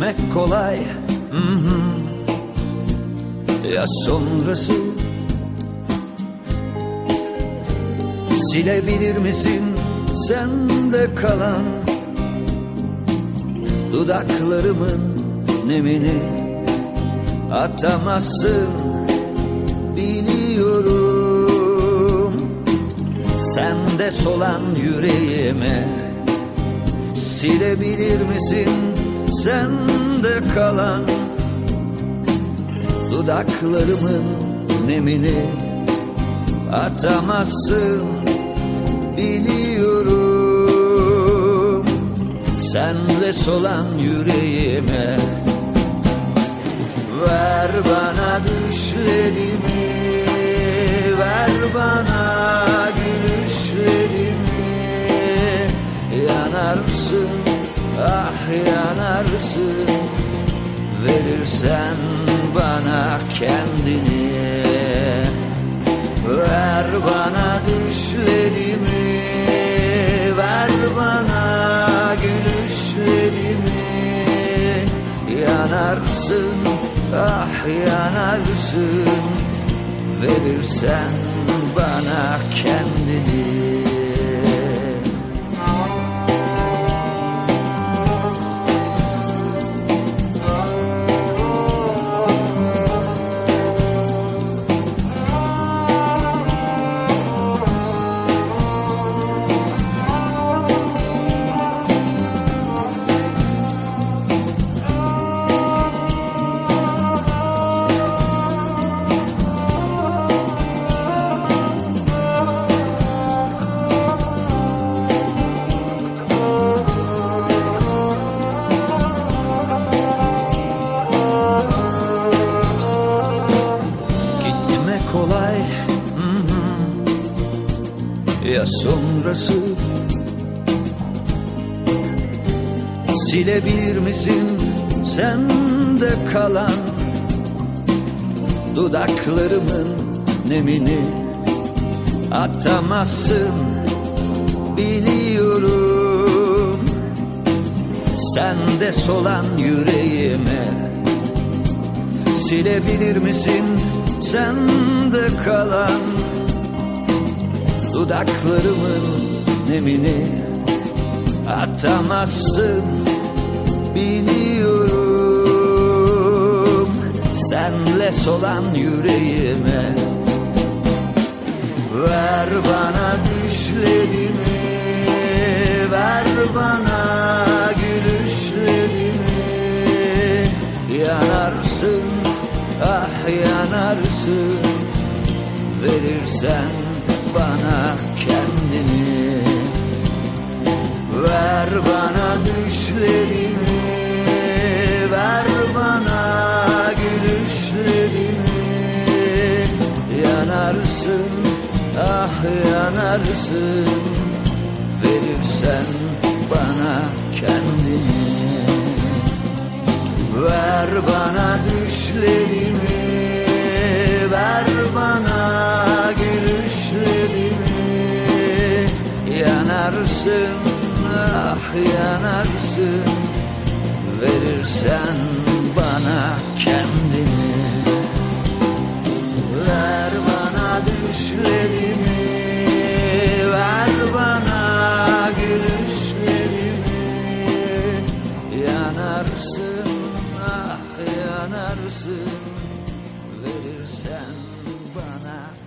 Gitmek kolay. Ya sonrası? Silebilir misin sende kalan Dudaklarımın nemini? Atamazsın biliyorum. Sende solan yüreğime Silebilir misin sende kalan Dudaklarımın nemini Atamazsın biliyorum. Senle solan yüreğime Ver bana düşlerimi Ver bana gülüşlerimi. Yanarsın ah yanarsın. Verirsen bana kendini. Ver bana düşlerimi. Ver bana gülüşlerimi. Yanarsın ah yanarsın. Verirsen bana kendini kolay. Hı hı. Ya sonrası? Silebilir misin sende kalan Dudaklarımın nemini? Atamazsın biliyorum. Sende solan yüreğime. Silebilir misin sende kalan Dudaklarımın nemini Atamazsın biliyorum. Senle solan yüreğime Ver bana düşlerimi Ver bana gülüşlerimi. Yanarsın ah yanarsın Verirsen bana kendini. Ver bana düşlerimi Ver bana gülüşlerimi. Yanarsın ah yanarsın Verirsen bana kendini. Ver düşlerimi Ver bana gülüşlerimi Yanarsın ah yanarsın. Verirsen bana sen bana.